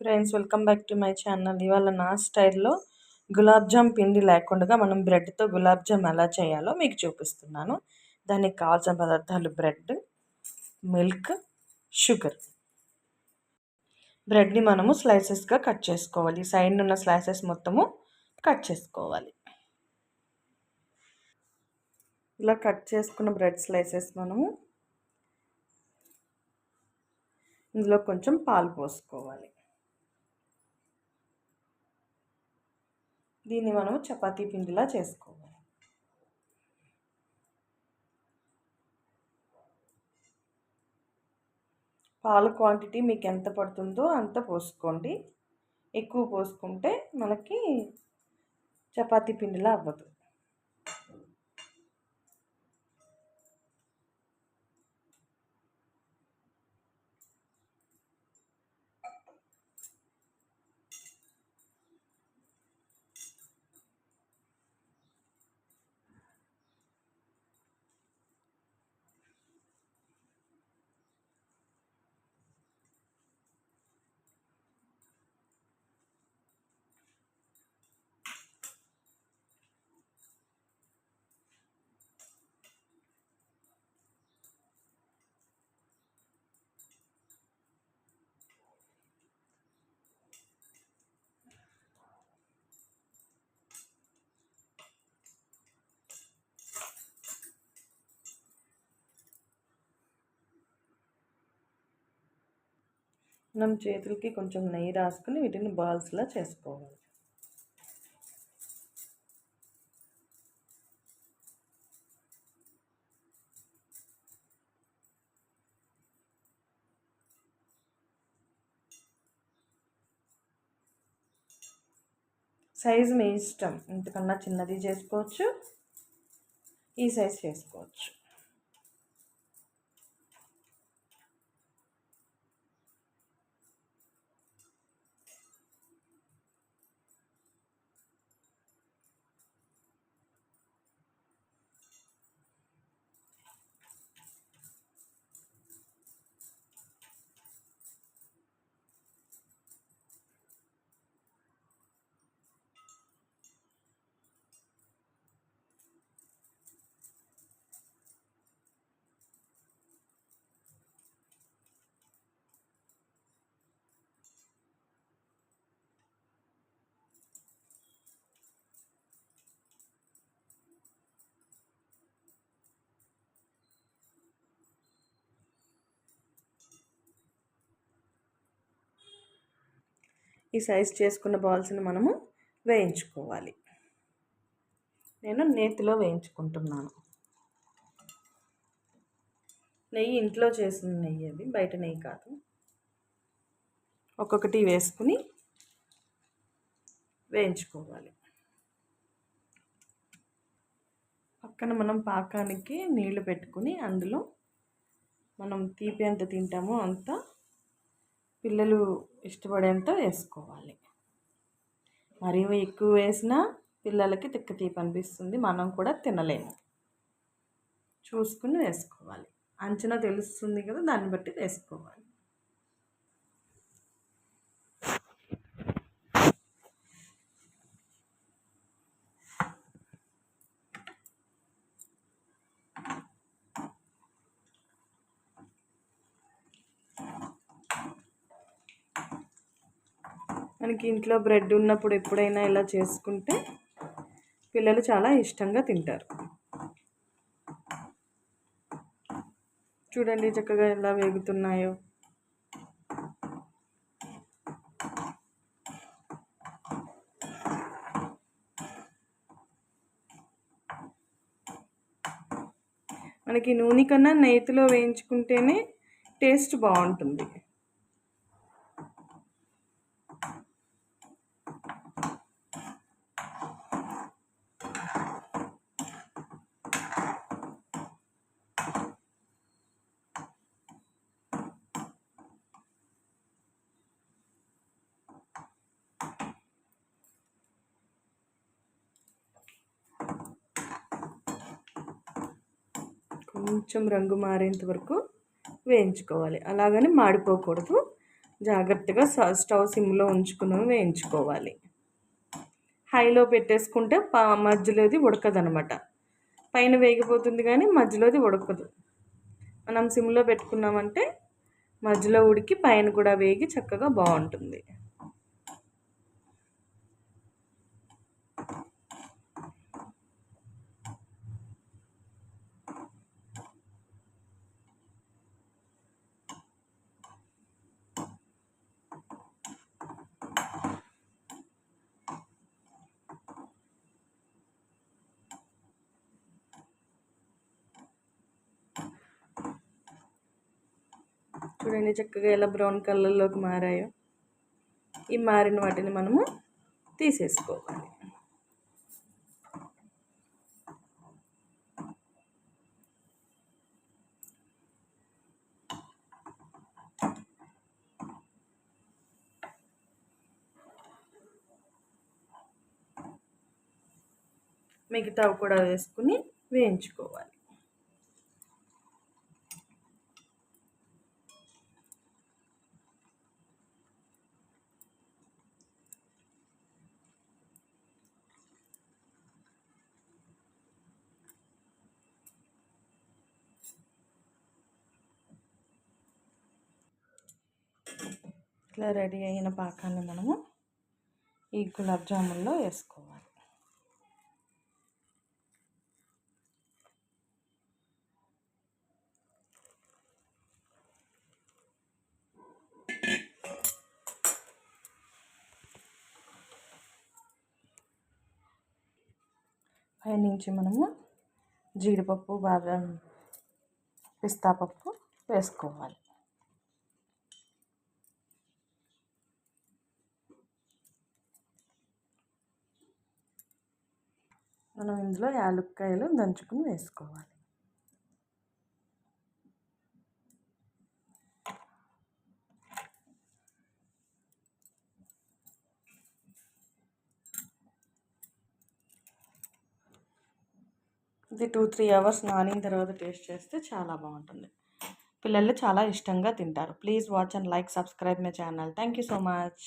Friends welcome back to my channel ఇవాళ నా స్టైల్లో గులాబ్ జామ్ పిండి లేకుండా మనం బ్రెడ్తో గులాబ్ జామ్ ఎలా చేయాలో మీకు చూపిస్తున్నాను. దానికి కావాల్సిన పదార్థాలు బ్రెడ్ మిల్క్ షుగర్ బ్రెడ్ని మనము స్లైసెస్గా కట్ చేసుకోవాలి. సైడ్ ఉన్న స్లైసెస్ మొత్తము కట్ చేసుకోవాలి. ఇలా కట్ చేసుకున్న బ్రెడ్ స్లైసెస్ మనము ఇందులో కొంచెం పాలు పోసుకోవాలి. దీన్ని మనం చపాతీ పిండిలా చేసుకోవాలి. పాల క్వాంటిటీ మీకు ఎంత పడుతుందో అంత పోసుకోండి. ఎక్కువ పోసుకుంటే మనకి చపాతీ పిండిలా అవ్వదు. మనం చేతులకి కొంచెం నెయ్యి రాసుకుని వీటిని బాల్స్లా చేసుకోవాలి. సైజు మీ ఇష్టం. ఇంతకన్నా చిన్నది చేసుకోవచ్చు. ఈ సైజ్ చేసుకోవచ్చు. ఈ సైజ్ చేసుకున్న బాల్స్ని మనము వేయించుకోవాలి. నేను నేతిలో వేయించుకుంటున్నాను. నెయ్యి ఇంట్లో చేసిన నెయ్యి అది బయట నెయ్యి కాదు. ఒక్కొక్కటి వేసుకుని వేయించుకోవాలి. పక్కన మనం పాకానికి నీళ్ళు పెట్టుకుని అందులో మనం తీపి ఎంత తింటామో అంత పిల్లలు ఇష్టపడేంత వేసుకోవాలి. మరీ ఎక్కువ వేసినా పిల్లలకి తిక్క తీపి అనిపిస్తుంది మనం కూడా తినలేము. చూసుకుని వేసుకోవాలి. అంచనా తెలుస్తుంది కదా దాన్ని బట్టి వేసుకోవాలి. మనకి ఇంట్లో బ్రెడ్ ఉన్నప్పుడు ఎప్పుడైనా ఇలా చేసుకుంటే పిల్లలు చాలా ఇష్టంగా తింటారు. చూడండి చక్కగా ఎలా వేగుతున్నాయో. మనకి నూనె కన్నా నేతిలో వేయించుకుంటేనే టేస్ట్ బాగుంటుంది. కొంచెం రంగు మారేంత వరకు వేయించుకోవాలి. అలాగని మాడిపోకూడదు. జాగ్రత్తగా స్టవ్ సిమ్లో ఉంచుకుని వేయించుకోవాలి. హైలో పెట్టేసుకుంటే పా మధ్యలోది ఉడకదనమాట. పైన వేగిపోతుంది కానీ మధ్యలోది ఉడకదు. మనం సిమ్లో పెట్టుకున్నామంటే మధ్యలో ఉడికి పైన కూడా వేగి చక్కగా బాగుంటుంది. చూడండి చక్కగా ఎలా బ్రౌన్ కలర్లోకి మారాయో. ఈ మారిన వాటిని మనము తీసేసుకోవాలి. మిగతావి కూడా వేసుకుని వేయించుకోవాలి. ఇట్లా రెడీ అయిన పాకాన్ని మనము ఈ గులాబ్ జామున్లో వేసుకోవాలి. పైనుంచి మనము జీడిపప్పు బాదం పిస్తా పప్పు వేసుకోవాలి. మనం ఇందులో యాలక్కాయలు దంచుకుని వేసుకోవాలి. ఇది టూ త్రీ అవర్స్ నానిన తర్వాత టేస్ట్ చేస్తే చాలా బాగుంటుంది. పిల్లలు చాలా ఇష్టంగా తింటారు. Please watch and like subscribe my channel thank you so much